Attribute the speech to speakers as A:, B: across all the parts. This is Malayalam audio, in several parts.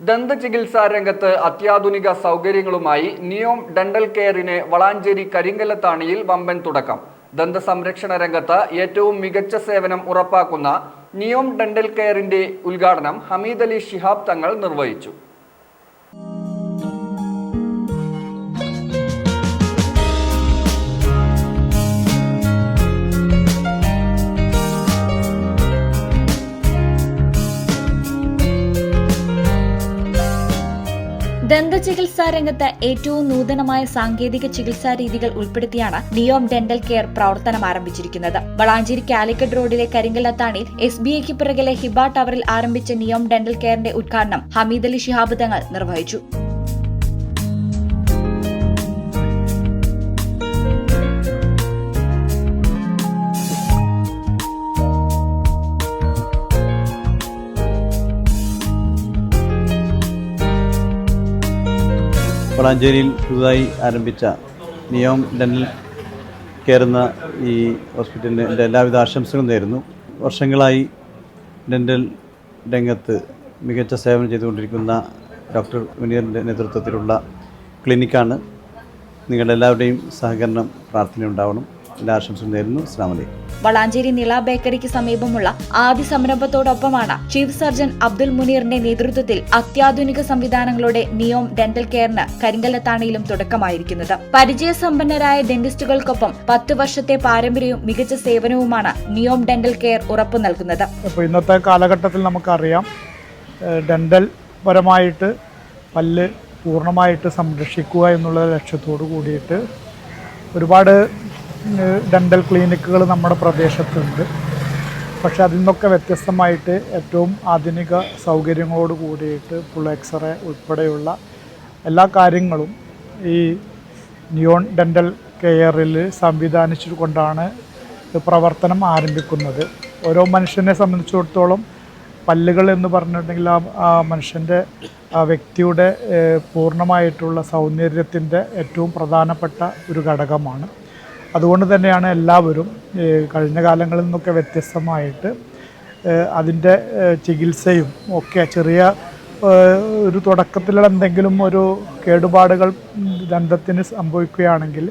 A: ദന്തചികിത്സാ രംഗത്ത് അത്യാധുനിക സൗകര്യങ്ങളുമായി നിയോം ഡെന്റൽ കെയറിന് വളാഞ്ചേരി കരിങ്കല്ലത്താണിയിൽ വമ്പൻ തുടക്കം. ദന്ത സംരക്ഷണ രംഗത്ത് ഏറ്റവും മികച്ച സേവനം ഉറപ്പാക്കുന്ന നിയോം ഡെന്റൽ കെയറിന്റെ ഉദ്ഘാടനം ഹമീദ് അലി ഷിഹാബ് തങ്ങൾ നിർവഹിച്ചു.
B: ദന്തചികിത്സാ രംഗത്ത് ഏറ്റവും നൂതനമായ സാങ്കേതിക ചികിത്സാ രീതികൾ ഉൾപ്പെടുത്തിയാണ് നിയോം ഡെന്റൽ കെയർ പ്രവർത്തനം ആരംഭിച്ചിരിക്കുന്നത്. വളാഞ്ചേരി കാലിക്കറ്റ് റോഡിലെ കരിങ്കല്ലത്താണിൽ എസ് ബി ഐക്ക് പിറകിലെ ഹിബ ടവറിൽ ആരംഭിച്ച നിയോം ഡെന്റൽ കെയറിന്റെ ഉദ്ഘാടനം ഹമീദ് അലി ശിഹാബ് തങ്ങൾ നിർവഹിച്ചു.
C: വളാഞ്ചേരിയിൽ പുതുതായി ആരംഭിച്ച നിയോം ഡെന്റൽ കെയർ എന്ന ഈ ഹോസ്പിറ്റലിന് എന്റെ എല്ലാവിധ ആശംസകളും നേരുന്നു. വർഷങ്ങളായി ഡെന്റൽ രംഗത്ത് മികച്ച സേവനം ചെയ്തുകൊണ്ടിരിക്കുന്ന ഡോക്ടർ മുനീറിന്റെ നേതൃത്വത്തിലുള്ള ക്ലിനിക്കാണ്. നിങ്ങളുടെ എല്ലാവരുടെയും സഹകരണം പ്രാർത്ഥന ഉണ്ടാവണം എല്ലാ ആശംസകളും നേരുന്നു. അസ്സാം വലൈക്കും
B: വളാഞ്ചേരി നില ബേക്കറിക്ക് സമീപമുള്ള ആദ്യ സംരംഭത്തോടൊപ്പമാണ് ചീഫ് സർജൻ അബ്ദുൽ മുനീറിന്റെ നേതൃത്വത്തിൽ അത്യാധുനിക സംവിധാനങ്ങളോടെ നിയോം ഡെന്റൽ കെയറിന് കരിങ്കല്ലത്താണിയിലും തുടക്കമായിരിക്കുന്നത്. പരിചയസമ്പന്നരായ ഡെന്റിസ്റ്റുകൾക്കൊപ്പം പത്ത് വർഷത്തെ പാരമ്പര്യവും മികച്ച സേവനവുമാണ് നിയോം ഡെന്റൽ കെയർ ഉറപ്പു നൽകുന്നത്.
D: ഇന്നത്തെ കാലഘട്ടത്തിൽ നമുക്കറിയാം ഡെന്റൽ പരമായിട്ട് പല്ല് പൂർണമായിട്ട് സംരക്ഷിക്കുക എന്നുള്ള ലക്ഷ്യത്തോടു കൂടിയിട്ട് ഒരുപാട് ഡെന്റൽ ക്ലിനിക്കുകൾ നമ്മുടെ പ്രദേശത്തുണ്ട്. പക്ഷേ അതിൽ നിന്നൊക്കെ വ്യത്യസ്തമായിട്ട് ഏറ്റവും ആധുനിക സൗകര്യങ്ങളോട് കൂടിയിട്ട് ഫുൾ എക്സ്റേ ഉൾപ്പെടെയുള്ള എല്ലാ കാര്യങ്ങളും ഈ നിയോൺ ഡെന്റൽ കെയറിൽ സംവിധാനിച്ചുകൊണ്ടാണ് പ്രവർത്തനം ആരംഭിക്കുന്നത്. ഓരോ മനുഷ്യനെ സംബന്ധിച്ചിടത്തോളം പല്ലുകൾ എന്ന് പറഞ്ഞിട്ടുണ്ടെങ്കിൽ ആ മനുഷ്യന്റെ വ്യക്തിയുടെ പൂർണമായിട്ടുള്ള സൗന്ദര്യത്തിന്റെ ഏറ്റവും പ്രധാനപ്പെട്ട ഒരു ഘടകമാണ്. അതുകൊണ്ട് തന്നെയാണ് എല്ലാവരും കഴിഞ്ഞ കാലങ്ങളിൽ നിന്നൊക്കെ വ്യത്യസ്തമായിട്ട് അതിന്റെ ചികിത്സയും ഒക്കെ ചെറിയ ഒരു തുടക്കത്തിലുള്ള എന്തെങ്കിലും ഒരു കേടുപാടുകൾ ദന്തത്തിന് സംഭവിക്കുകയാണെങ്കിൽ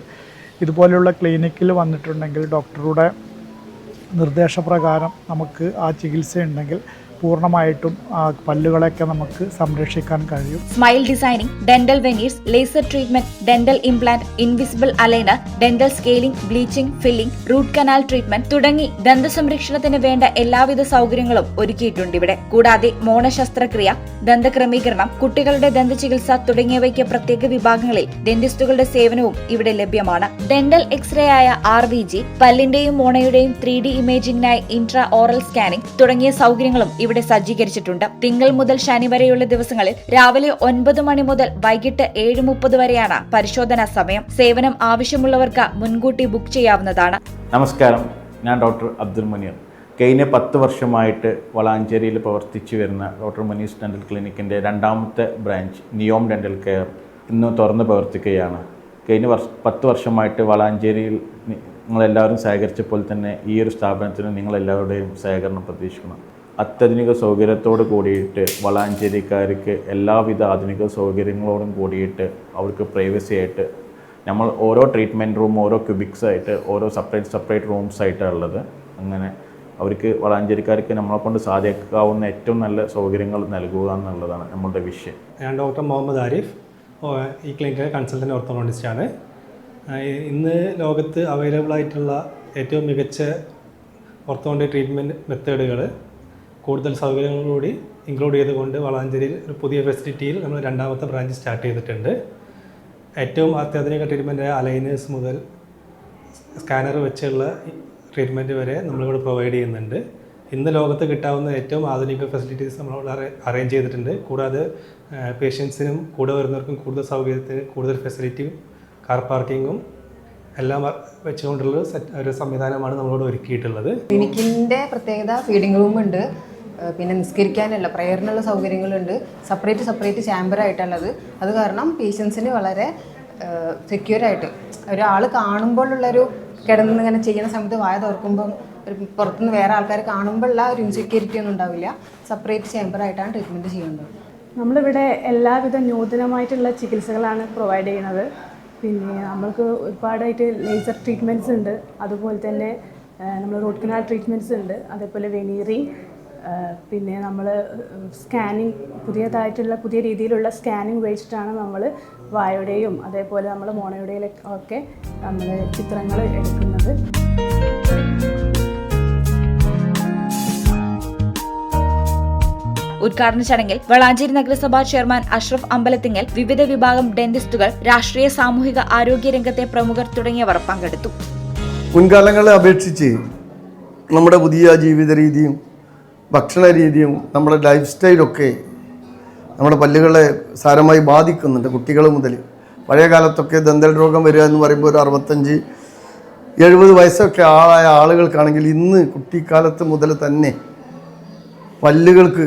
D: ഇതുപോലെയുള്ള ക്ലിനിക്കിൽ വന്നിട്ടുണ്ടെങ്കിൽ ഡോക്ടറുടെ നിർദ്ദേശപ്രകാരം നമുക്ക് ആ ചികിത്സ ഉണ്ടെങ്കിൽ പൂർണമായിട്ടും ആ പല്ലുകളെയൊക്കെ നമുക്ക് സംരക്ഷിക്കാൻ കഴിയും.
B: Smile designing dental veneers laser treatment dental implant invisible aligner dental scaling bleaching filling root canal treatment തുടങ്ങി ദന്ത സംരക്ഷണത്തിന് വേണ്ട എല്ലാവിധ സൗകര്യങ്ങളും ഒരുക്കിയിട്ടുണ്ട് ഇവിടെ. കൂടാതെ മോണ ശസ്ത്രക്രിയ ദന്തക്രമീകരണം കുട്ടികളുടെ ദന്ത ചികിത്സ തുടങ്ങിയവയ്ക്ക് പ്രത്യേക വിഭാഗങ്ങളിൽ ഡെന്റിസ്റ്റുകളുടെ സേവനവും ഇവിടെ ലഭ്യമാണ്. ഡെന്റൽ എക്സ്റേ ആയ ആർ വി ജി പല്ലിന്റെയും മോണയുടെയും ത്രീ ഡി ഇമേജിംഗിനായി ഇൻട്രാ ഓറൽ സ്കാനിംഗ് തുടങ്ങിയ സൗകര്യങ്ങളും ഇവിടെ സജ്ജീകരിച്ചിട്ടുണ്ട്. തിങ്കൾ മുതൽ ശനി വരെയുള്ള ദിവസങ്ങളിൽ രാവിലെ ഒൻപത് മണി മുതൽ വൈകിട്ട് ഏഴ് മുപ്പത് വരെയാണ് പരിശോധനാ സമയം. സേവനം ആവശ്യമുള്ളവർക്ക് മുൻകൂട്ടി ബുക്ക് ചെയ്യാവുന്നതാണ്.
E: നമസ്കാരം. ഞാൻ ഡോക്ടർ അബ്ദുൽ മുനീർ. കഴിഞ്ഞ പത്ത് വർഷമായിട്ട് വളാഞ്ചേരിയിൽ പ്രവർത്തിച്ചു വരുന്ന ഡോക്ടർ മുനീസ് ഡെന്റൽ ക്ലിനിക്കിന്റെ രണ്ടാമത്തെ ബ്രാഞ്ച് നിയോം ഡെന്റൽ കെയർ ഇന്ന് തുറന്ന് പ്രവർത്തിക്കുകയാണ്. കഴിഞ്ഞ വർഷ പത്ത് വർഷമായിട്ട് വളാഞ്ചേരിയിൽ നിങ്ങളെല്ലാവരും സഹകരിച്ചപ്പോൾ തന്നെ ഈ ഒരു സ്ഥാപനത്തിന് നിങ്ങളെല്ലാവരുടെയും സഹകരണം പ്രതീക്ഷിക്കണം. അത്യധുനിക സൗകര്യത്തോട് കൂടിയിട്ട് വളാഞ്ചേരിക്കാർക്ക് എല്ലാവിധ ആധുനിക സൗകര്യങ്ങളോടും കൂടിയിട്ട് അവർക്ക് പ്രൈവസി ആയിട്ട് നമ്മൾ ഓരോ ട്രീറ്റ്മെന്റ് റൂം ഓരോ ക്യൂബിക്സ് ആയിട്ട് ഓരോ സെപ്പറേറ്റ് സെപ്പറേറ്റ് റൂംസ് ആയിട്ടാണ് ഉള്ളത്. അങ്ങനെ അവർക്ക് വളാഞ്ചേരിക്കാർക്ക് നമ്മളെ കൊണ്ട് സാധിക്കാവുന്ന ഏറ്റവും നല്ല സൗകര്യങ്ങൾ നൽകുക എന്നുള്ളതാണ് നമ്മളുടെ വിഷയം.
F: ഞാൻ ഡോക്ടർ മുഹമ്മദ് ആരിഫ് ഈ ക്ലിനിക്കിലെ കൺസൾട്ടന്റ് ഓർത്തോണോണ്ടിസ്റ്റാണ് ഇന്ന് ലോകത്ത് അവൈലബിൾ ആയിട്ടുള്ള ഏറ്റവും മികച്ച ഓർത്തോണ്ടി ട്രീറ്റ്മെന്റ് മെത്തേഡുകൾ കൂടുതൽ സൗകര്യങ്ങളോടുകൂടി ഇൻക്ലൂഡ് ചെയ്തുകൊണ്ട് വളാഞ്ചേരിയിൽ ഒരു പുതിയ ഫെസിലിറ്റിയിൽ നമ്മൾ രണ്ടാമത്തെ ബ്രാഞ്ച് സ്റ്റാർട്ട് ചെയ്തിട്ടുണ്ട്. ഏറ്റവും അത്യാധുനിക ട്രീറ്റ്മെന്റായ അലൈനേഴ്സ് മുതൽ സ്കാനർ വെച്ചുള്ള ട്രീറ്റ്മെന്റ് വരെ നമ്മളിവിടെ പ്രൊവൈഡ് ചെയ്യുന്നുണ്ട്. ഇന്ന് ലോകത്ത് കിട്ടാവുന്ന ഏറ്റവും ആധുനിക ഫെസിലിറ്റീസ് നമ്മളിവിടെ അറേഞ്ച് ചെയ്തിട്ടുണ്ട്. കൂടാതെ പേഷ്യൻസിനും കൂടെ വരുന്നവർക്കും കൂടുതൽ സൗകര്യത്തിന് കൂടുതൽ ഫെസിലിറ്റിയും കാർ പാർക്കിങ്ങും എല്ലാം വെച്ചുകൊണ്ടുള്ള ഒരു സംവിധാനമാണ് നമ്മളോട് ഒരുക്കിയിട്ടുള്ളത്.
G: ക്ലിനിക്കിന്റെ പ്രത്യേകത ഫീഡിംഗ് റൂം ഉണ്ട്. പിന്നെ നിസ്കരിക്കാനുള്ള പ്രയറിനുള്ള സൗകര്യങ്ങളുണ്ട്. സെപ്പറേറ്റ് സെപ്പറേറ്റ് ചാമ്പറായിട്ടുള്ളത് അത് കാരണം പേഷ്യൻസിന് വളരെ സെക്യൂർ ആയിട്ട് ഒരാൾ കാണുമ്പോഴുള്ളൊരു കിടന്ന് ഇങ്ങനെ ചെയ്യുന്ന സമയത്ത് വായ തുറക്കുമ്പം പുറത്തുനിന്ന് വേറെ ആൾക്കാർ കാണുമ്പോഴുള്ള ഒരു ഇൻസെക്യൂരിറ്റി ഒന്നും ഉണ്ടാവില്ല. സെപ്പറേറ്റ് ചേമ്പറായിട്ടാണ് ട്രീറ്റ്മെന്റ് ചെയ്യുന്നത്.
H: നമ്മളിവിടെ എല്ലാവിധ നൂതനമായിട്ടുള്ള ചികിത്സകളാണ് പ്രൊവൈഡ് ചെയ്യുന്നത്. പിന്നെ നമ്മൾക്ക് ഒരുപാടായിട്ട് ലേസർ ട്രീറ്റ്മെന്റ്സ് ഉണ്ട്. അതുപോലെ തന്നെ നമ്മൾ റൂട്ട് കനാൽ ട്രീറ്റ്മെന്റ്സ് ഉണ്ട്. അതേപോലെ വെനീറിങ് പിന്നെ നമ്മൾ സ്കാനിങ് പുതിയതായിട്ടുള്ള പുതിയ രീതിയിലുള്ള സ്കാനിങ് ഉപയോഗിച്ചിട്ടാണ് നമ്മൾ വായുടെയും അതേപോലെ നമ്മൾ മോണയുടെയും ഒക്കെ നമ്മൾ ചിത്രങ്ങൾ എടുക്കുന്നത്.
B: ഉദ്ഘാടന ചടങ്ങിൽ വളാഞ്ചേരി നഗരസഭാ ചെയർമാൻ അഷ്റഫ് അമ്പലത്തിങ്ങൽ വിവിധ വിഭാഗം ഡെന്റിസ്റ്റുകൾ രാഷ്ട്രീയ സാമൂഹിക ആരോഗ്യ രംഗത്തെ പ്രമുഖർ തുടങ്ങിയവർ പങ്കെടുത്തു.
I: മുൻകാലങ്ങളെ അപേക്ഷിച്ച് നമ്മുടെ പുതിയ ജീവിത രീതിയും ഭക്ഷണ രീതിയും നമ്മുടെ ലൈഫ് സ്റ്റൈലൊക്കെ നമ്മുടെ പല്ലുകളെ സാരമായി ബാധിക്കുന്നുണ്ട് കുട്ടികൾ മുതൽ. പഴയ കാലത്തൊക്കെ ദന്തൽ രോഗം വരിക എന്ന് പറയുമ്പോൾ ഒരു അറുപത്തഞ്ച് എഴുപത് വയസ്സൊക്കെ ആളായ ആളുകൾക്കാണെങ്കിൽ ഇന്ന് കുട്ടിക്കാലത്ത് മുതൽ തന്നെ പല്ലുകൾക്ക്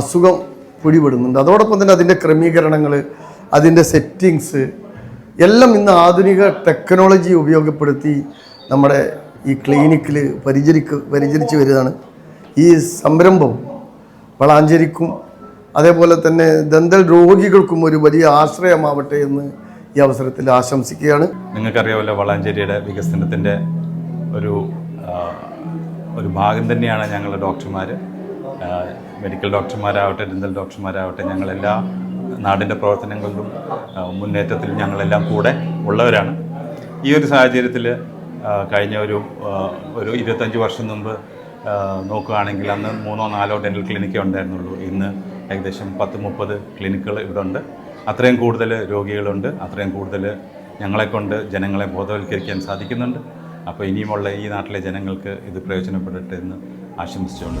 I: അസുഖം പിടിപെടുന്നുണ്ട്. അതോടൊപ്പം തന്നെ അതിന്റെ ക്രമീകരണങ്ങൾ അതിന്റെ സെറ്റിങ്സ് എല്ലാം ഇന്ന് ആധുനിക ടെക്നോളജി ഉപയോഗപ്പെടുത്തി നമ്മുടെ ഈ ക്ലിനിക്കിൽ പരിചരിക്ക് പരിചരിച്ച് വരികയാണ്. ഈ സംരംഭം വളാഞ്ചേരിക്കും. അതേപോലെ തന്നെ ദന്തൽ രോഗികൾക്കും ഒരു വലിയ ആശ്രയമാവട്ടെ എന്ന് ഈ അവസരത്തിൽ ആശംസിക്കുകയാണ്.
J: നിങ്ങൾക്കറിയാമല്ലോ വളാഞ്ചേരിയുടെ വികസനത്തിന്റെ ഒരു ഒരു ഭാഗം തന്നെയാണ് ഞങ്ങൾ ഡോക്ടർമാർ മെഡിക്കൽ ഡോക്ടർമാരാവട്ടെ ഡെന്തൽ ഡോക്ടർമാരാവട്ടെ ഞങ്ങളെല്ലാ നാടിന്റെ പ്രവർത്തനങ്ങളിലും മുന്നേറ്റത്തിലും ഞങ്ങളെല്ലാം കൂടെ ഉള്ളവരാണ്. ഈ ഒരു സാഹചര്യത്തിൽ കഴിഞ്ഞ ഒരു ഒരു ഇരുപത്തഞ്ച് വർഷം മുമ്പ് നോക്കുകയാണെങ്കിൽ അന്ന് മൂന്നോ നാലോ ഡെന്റൽ ക്ലിനിക്കേ ഉണ്ടായിരുന്നുള്ളൂ. ഇന്ന് ഏകദേശം പത്ത് മുപ്പത് ക്ലിനിക്കുകൾ ഇവിടെ ഉണ്ട് അത്രയും കൂടുതൽ രോഗികളുണ്ട്. അത്രയും കൂടുതൽ ഞങ്ങളെക്കൊണ്ട് ജനങ്ങളെ ബോധവൽക്കരിക്കാൻ സാധിക്കുന്നുണ്ട്. അപ്പോൾ ഇനിയുമുള്ള ഈ നാട്ടിലെ ജനങ്ങൾക്ക് ഇത് പ്രയോജനപ്പെടട്ടെ എന്ന് ആശംസിച്ചുകൊണ്ട്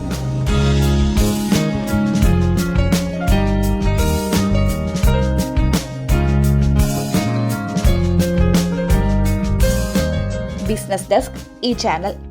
B: ബിസിനസ് ഡെസ്ക് ഈ ചാനൽ